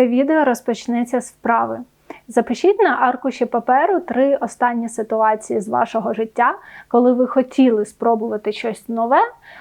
Це відео розпочнеться з вправи. Запишіть на аркуші паперу три останні ситуації з вашого життя, коли ви хотіли спробувати щось нове,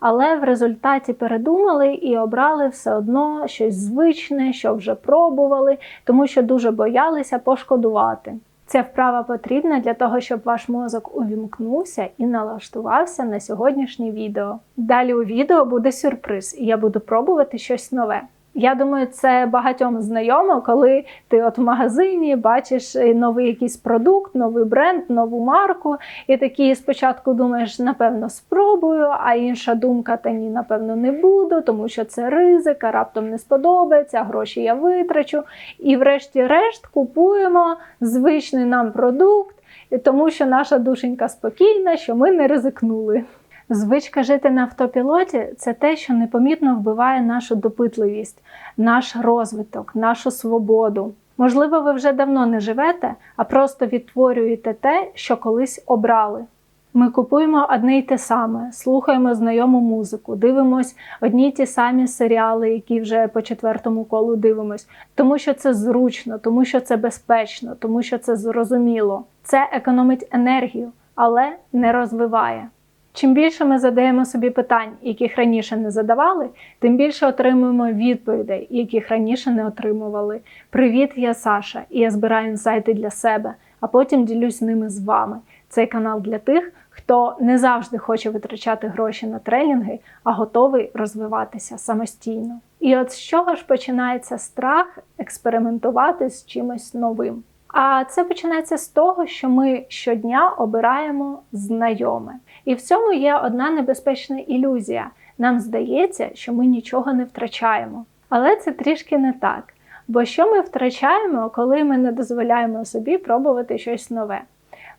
але в результаті передумали і обрали все одно щось звичне, що вже пробували, тому що дуже боялися пошкодувати. Ця вправа потрібна для того, щоб ваш мозок увімкнувся і налаштувався на сьогоднішнє відео. Далі у відео буде сюрприз, і я буду пробувати щось нове. Я думаю, це багатьом знайомо, коли ти от в магазині бачиш новий якийсь продукт, новий бренд, нову марку, і такий спочатку думаєш, напевно, спробую, а інша думка, та ні, напевно, не буду, тому що це ризик, а раптом не сподобається, гроші я витрачу. І, врешті-решт, купуємо звичний нам продукт, тому що наша душенька спокійна, що ми не ризикнули. Звичка жити на автопілоті це те, що непомітно вбиває нашу допитливість, наш розвиток, нашу свободу. Можливо, ви вже давно не живете, а просто відтворюєте те, що колись обрали. Ми купуємо одне й те саме, слухаємо знайому музику, дивимось одні й ті самі серіали, які вже по четвертому колу дивимось, тому що це зручно, тому що це безпечно, тому що це зрозуміло. Це економить енергію, але не розвиває. Чим більше ми задаємо собі питань, яких раніше не задавали, тим більше отримуємо відповідей, яких раніше не отримували. Привіт, я Саша, і я збираю інсайти для себе, а потім ділюсь ними з вами. Цей канал для тих, хто не завжди хоче витрачати гроші на тренінги, а готовий розвиватися самостійно. І от з чого ж починається страх експериментувати з чимось новим? А це починається з того, що ми щодня обираємо знайоме. І в цьому є одна небезпечна ілюзія. Нам здається, що ми нічого не втрачаємо. Але це трішки не так. Бо що ми втрачаємо, коли ми не дозволяємо собі пробувати щось нове?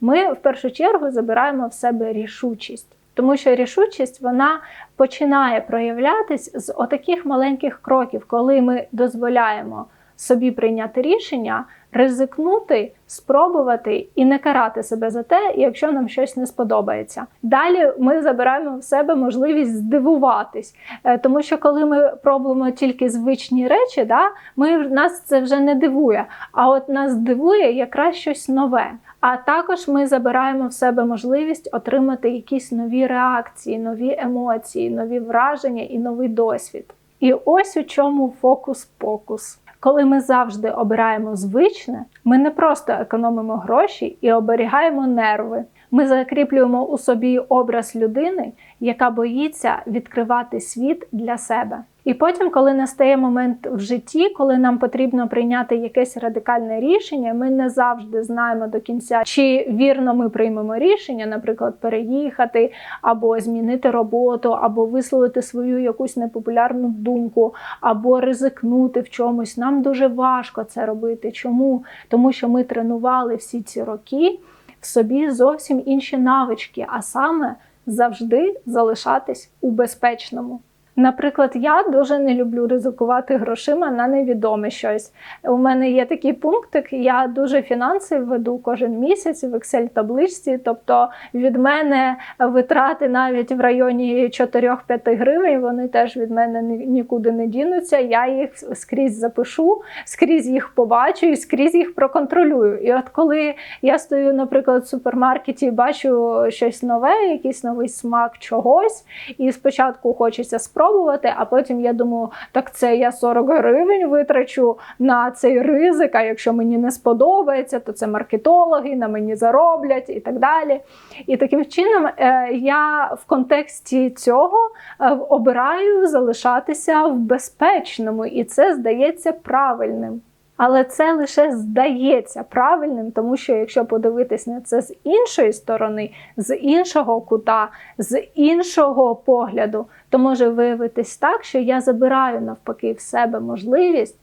Ми в першу чергу забираємо в себе рішучість. Тому що рішучість вона починає проявлятись з отаких маленьких кроків, коли ми дозволяємо собі прийняти рішення, ризикнути, спробувати і не карати себе за те, якщо нам щось не сподобається. Далі ми забираємо в себе можливість здивуватись, Е, тому що коли ми пробуємо тільки звичні речі, да, ми нас це вже не дивує. А от нас дивує якраз щось нове. А також ми забираємо в себе можливість отримати якісь нові реакції, нові емоції, нові враження і новий досвід. І ось у чому фокус-покус. Коли ми завжди обираємо звичне, ми не просто економимо гроші і оберігаємо нерви. Ми закріплюємо у собі образ людини, яка боїться відкривати світ для себе. І потім, коли настає момент в житті, коли нам потрібно прийняти якесь радикальне рішення, ми не завжди знаємо до кінця, чи вірно ми приймемо рішення, наприклад, переїхати, або змінити роботу, або висловити свою якусь непопулярну думку, або ризикнути в чомусь. Нам дуже важко це робити. Чому? Тому що ми тренували всі ці роки в собі зовсім інші навички, а саме завжди залишатись у безпечному. Наприклад, я дуже не люблю ризикувати грошима на невідоме щось. У мене є такий пунктик, я дуже фінанси веду кожен місяць в Excel-табличці, тобто від мене витрати навіть в районі 4-5 гривень, вони теж від мене нікуди не дінуться. Я їх скрізь запишу, скрізь їх побачу і скрізь їх проконтролюю. І от коли я стою, наприклад, в супермаркеті бачу щось нове, якийсь новий смак чогось, і спочатку хочеться спробувати, а потім я думаю, так це я 40 гривень витрачу на цей ризик. А якщо мені не сподобається, то це маркетологи на мені зароблять і так далі. І таким чином е, я в контексті цього е, обираю залишатися в безпечному, і це здається правильним. Але це лише здається правильним, тому що якщо подивитись на це з іншої сторони, з іншого кута, з іншого погляду, то може виявитись так, що я забираю навпаки в себе можливість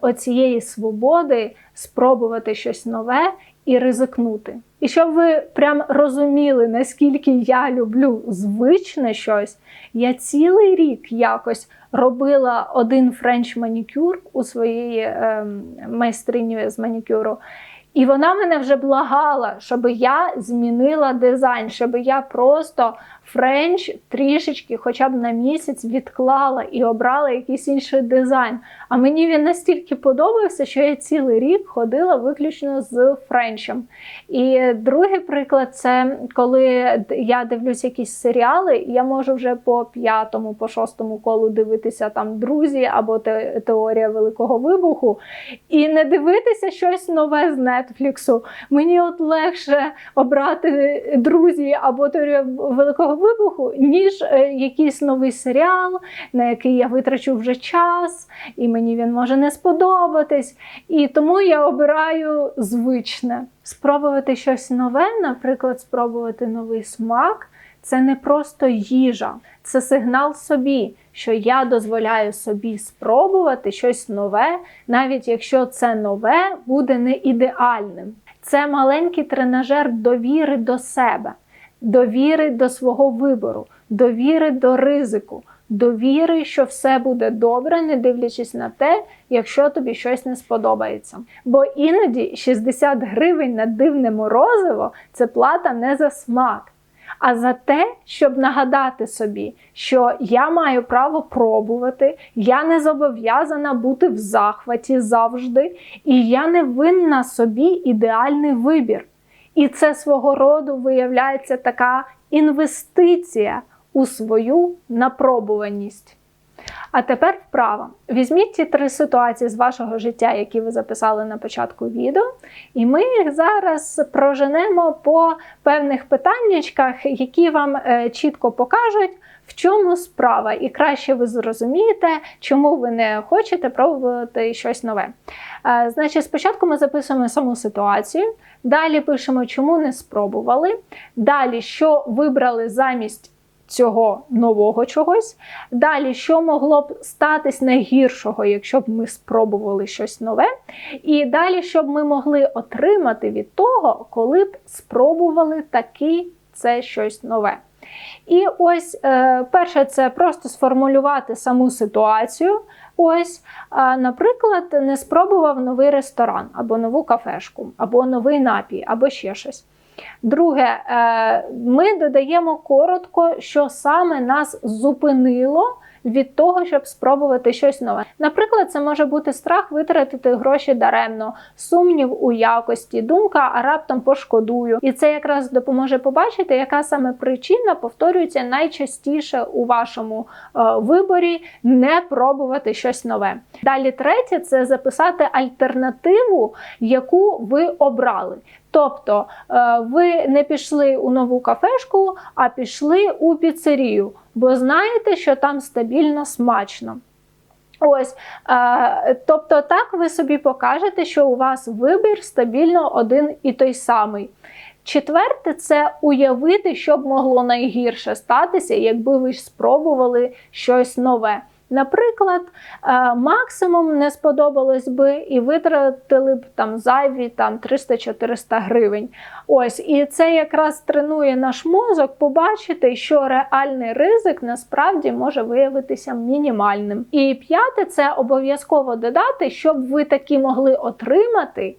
оцієї свободи спробувати щось нове і ризикнути. І щоб ви прям розуміли, наскільки я люблю звичне щось, я цілий рік якось робила один френч манікюр у своїй ем, майстрині з манікюру. І вона мене вже благала, щоб я змінила дизайн, щоб я просто френч трішечки, хоча б на місяць відклала і обрала якийсь інший дизайн. А мені він настільки подобався, що я цілий рік ходила виключно з френчем. І другий приклад це коли я дивлюсь якісь серіали, я можу вже по п'ятому, по шостому колу дивитися там друзі або те, теорія великого вибуху, і не дивитися щось нове з Нетфліксу. Мені от легше обрати друзі або теорію великого вибуху, ніж е, якийсь новий серіал, на який я витрачу вже час, і мені він може не сподобатись. І тому я обираю звичне. Спробувати щось нове, наприклад, спробувати новий смак. Це не просто їжа, це сигнал собі, що я дозволяю собі спробувати щось нове, навіть якщо це нове буде не ідеальним. Це маленький тренажер довіри до себе, довіри до свого вибору, довіри до ризику, довіри, що все буде добре, не дивлячись на те, якщо тобі щось не сподобається. Бо іноді 60 гривень на дивне морозиво це плата не за смак. А за те, щоб нагадати собі, що я маю право пробувати, я не зобов'язана бути в захваті завжди, і я не винна собі ідеальний вибір. І це свого роду виявляється така інвестиція у свою напробуваність. А тепер вправа. Візьміть ті три ситуації з вашого життя, які ви записали на початку відео, і ми їх зараз проженемо по певних питаннячках, які вам е, чітко покажуть, в чому справа, і краще ви зрозумієте, чому ви не хочете пробувати щось нове. Е, значить, спочатку ми записуємо саму ситуацію, далі пишемо, чому не спробували. Далі, що вибрали замість цього нового чогось. Далі, що могло б статись найгіршого, якщо б ми спробували щось нове. І далі, щоб ми могли отримати від того, коли б спробували таки це щось нове. І ось е, перше, це просто сформулювати саму ситуацію. Ось, наприклад, не спробував новий ресторан, або нову кафешку, або новий напій, або ще щось. Друге, е, ми додаємо коротко, що саме нас зупинило від того, щоб спробувати щось нове. Наприклад, це може бути страх витратити гроші даремно, сумнів у якості, думка, а раптом пошкодую. І це якраз допоможе побачити, яка саме причина повторюється найчастіше у вашому е, виборі не пробувати щось нове. Далі, третє це записати альтернативу, яку ви обрали. Тобто е, ви не пішли у нову кафешку, а пішли у піцерію, бо знаєте, що там стабільно смачно. Ось, е, тобто, так ви собі покажете, що у вас вибір стабільно один і той самий. Четверте, це уявити, що б могло найгірше статися, якби ви спробували щось нове. Наприклад, е, максимум не сподобалось би і витратили б там зайві там 300-400 гривень. Ось, і це якраз тренує наш мозок побачити, що реальний ризик насправді може виявитися мінімальним. І п'яте це обов'язково додати, щоб ви таки могли отримати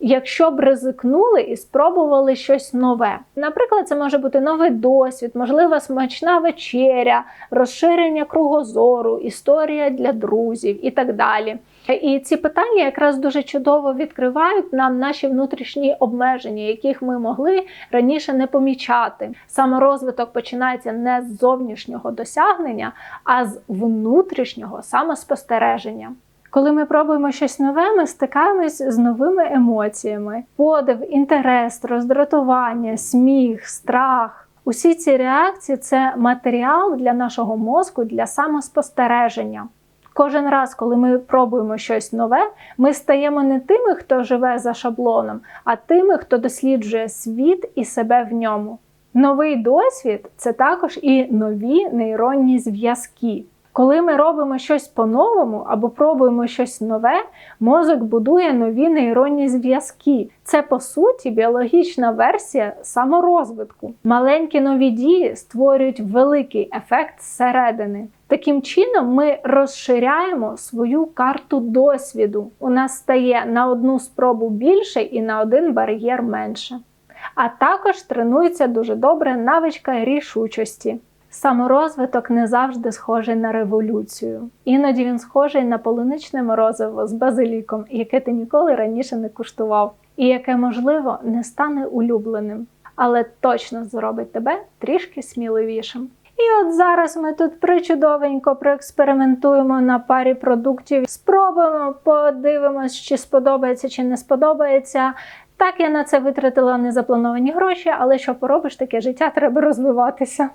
якщо б ризикнули і спробували щось нове. Наприклад, це може бути новий досвід, можливо, смачна вечеря, розширення кругозору, історія для друзів і так далі. І ці питання якраз дуже чудово відкривають нам наші внутрішні обмеження, яких ми могли раніше не помічати. Саморозвиток починається не з зовнішнього досягнення, а з внутрішнього самоспостереження. Коли ми пробуємо щось нове, ми стикаємось з новими емоціями: подив, інтерес, роздратування, сміх, страх. Усі ці реакції це матеріал для нашого мозку для самоспостереження. Кожен раз, коли ми пробуємо щось нове, ми стаємо не тими, хто живе за шаблоном, а тими, хто досліджує світ і себе в ньому. Новий досвід це також і нові нейронні зв'язки. Коли ми робимо щось по-новому або пробуємо щось нове, мозок будує нові нейронні зв'язки. Це по суті біологічна версія саморозвитку. Маленькі нові дії створюють великий ефект зсередини. Таким чином, ми розширяємо свою карту досвіду. У нас стає на одну спробу більше і на один бар'єр менше. А також тренується дуже добре навичка рішучості. Саморозвиток не завжди схожий на революцію. Іноді він схожий на полуничне морозиво з базиліком, яке ти ніколи раніше не куштував, і яке, можливо, не стане улюбленим, але точно зробить тебе трішки сміливішим. І от зараз ми тут причудовенько проекспериментуємо на парі продуктів, спробуємо, подивимось, чи сподобається, чи не сподобається. Так, я на це витратила незаплановані гроші, але що поробиш, таке життя треба розвиватися.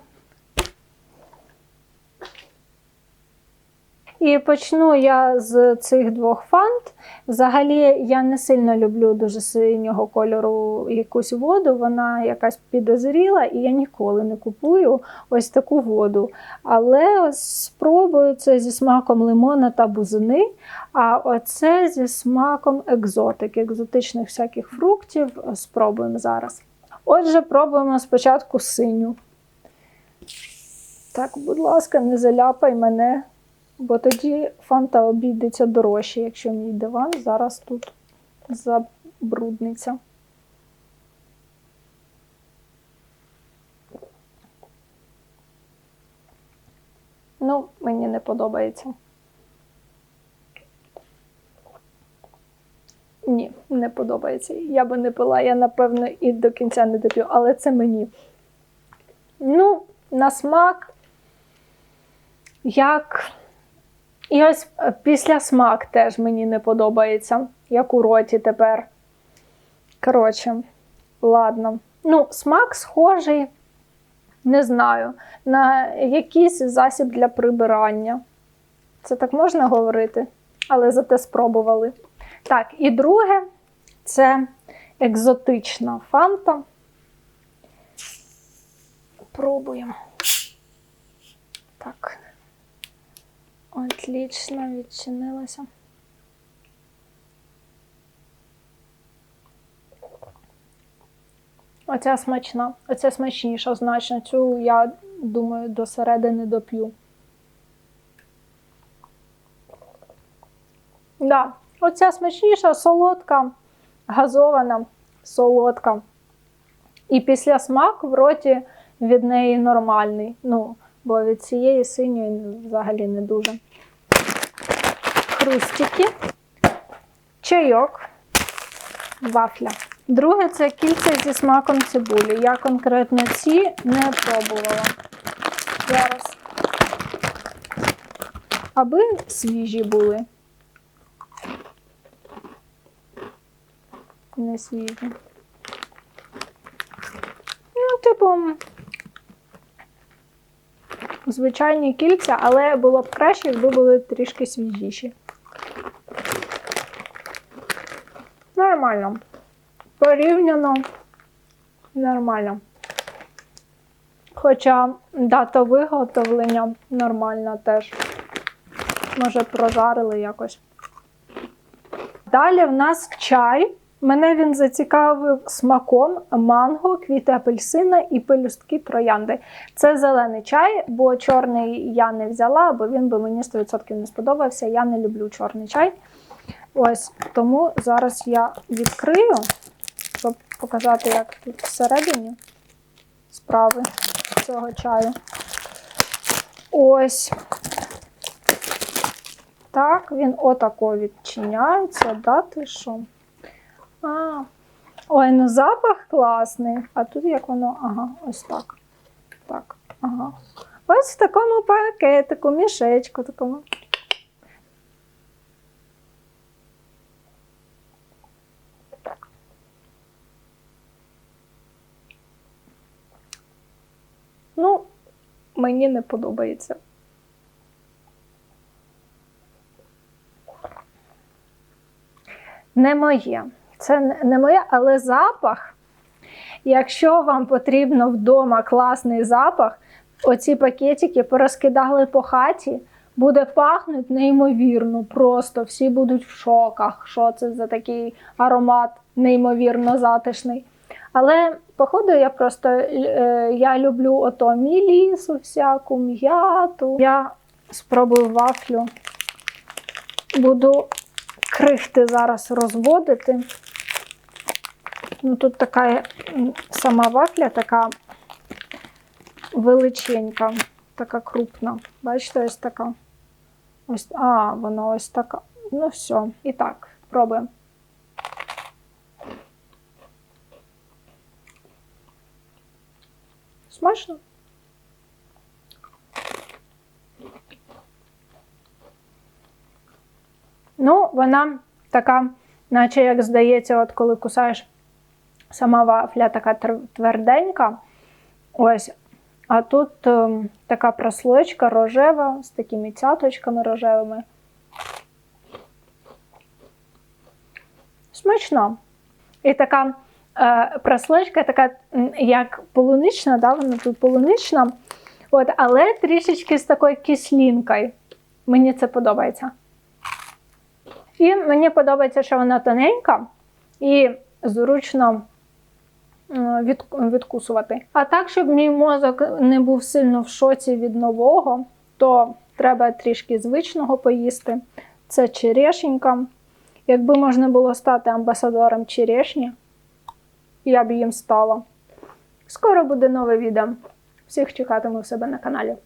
І почну я з цих двох фант. Взагалі, я не сильно люблю дуже синього кольору якусь воду, вона якась підозріла, і я ніколи не купую ось таку воду. Але спробую це зі смаком лимона та бузини, а оце зі смаком екзотики, екзотичних всяких фруктів. Спробуємо зараз. Отже, пробуємо спочатку синю. Так, будь ласка, не заляпай мене. Бо тоді фанта обійдеться дорожче, якщо мій диван зараз тут забрудниться. Ну, мені не подобається. Ні, не подобається. Я би не пила, я, напевно, і до кінця не доп'ю, але це мені. Ну, на смак, як. І ось е, після смак теж мені не подобається, як у роті тепер. Коротше, ладно. Ну, смак схожий, не знаю, на якийсь засіб для прибирання. Це так можна говорити, але зате спробували. Так, і друге це екзотична фанта. Пробуємо. Так. Отлично відчинилася. Оця смачна, оця смачніша, значно. Цю, я думаю, до середини доп'ю. Да, оця смачніша, солодка, газована, солодка. І після смак в роті від неї нормальний. Ну, бо від цієї синьої взагалі не дуже. Хрустики, чайок, вафля. Друге це кільця зі смаком цибулі. Я конкретно ці не пробувала. Зараз. Аби свіжі були. Не свіжі. Ну, типу, звичайні кільця, але було б краще, якби були трішки свіжіші. Нормально. Порівняно нормально. Хоча дата виготовлення нормальна теж. Може, прожарили якось. Далі в нас чай. Мене він зацікавив смаком манго, квіти апельсина і пелюстки троянди. Це зелений чай, бо чорний я не взяла, бо він би мені 100% не сподобався. Я не люблю чорний чай. Ось тому зараз я відкрию, щоб показати, як тут всередині справи цього чаю. Ось. Так, він отако відчиняється, да, ти що? А, ой, ну запах класний. А тут як воно, ага, ось так. Так, ага. Ось в такому пакетику, мішечку такому. Ну, мені не подобається. Не моє. Це не моє, але запах. Якщо вам потрібно вдома класний запах, оці пакетики порозкидали по хаті, буде пахнути неймовірно. Просто всі будуть в шоках, що це за такий аромат неймовірно затишний. Але, походу, я просто е, я люблю ото мілісу, всяку м'яту. Я спробую вафлю. Буду крихти зараз розводити. Ну тут така сама вафля така величенька, така крупна. Бачите, ось така. Ось, а, вона ось така. Ну все. І так, пробуємо. Смачно? Ну, вона така, наче як здається, от коли кусаєш сама вафля така тверденька. Ось. А тут ем, така прослойка рожева з такими цяточками рожевими. Смачно. І така е, прослойка, така як полунична, да, вона тут полунична, от, але трішечки з такою кислинкою. Мені це подобається. І мені подобається, що вона тоненька і зручно від, відкусувати. А так, щоб мій мозок не був сильно в шоці від нового, то треба трішки звичного поїсти. Це черешенька. Якби можна було стати амбасадором черешні, я б їм стала. Скоро буде нове відео. Всіх чекатиму в себе на каналі.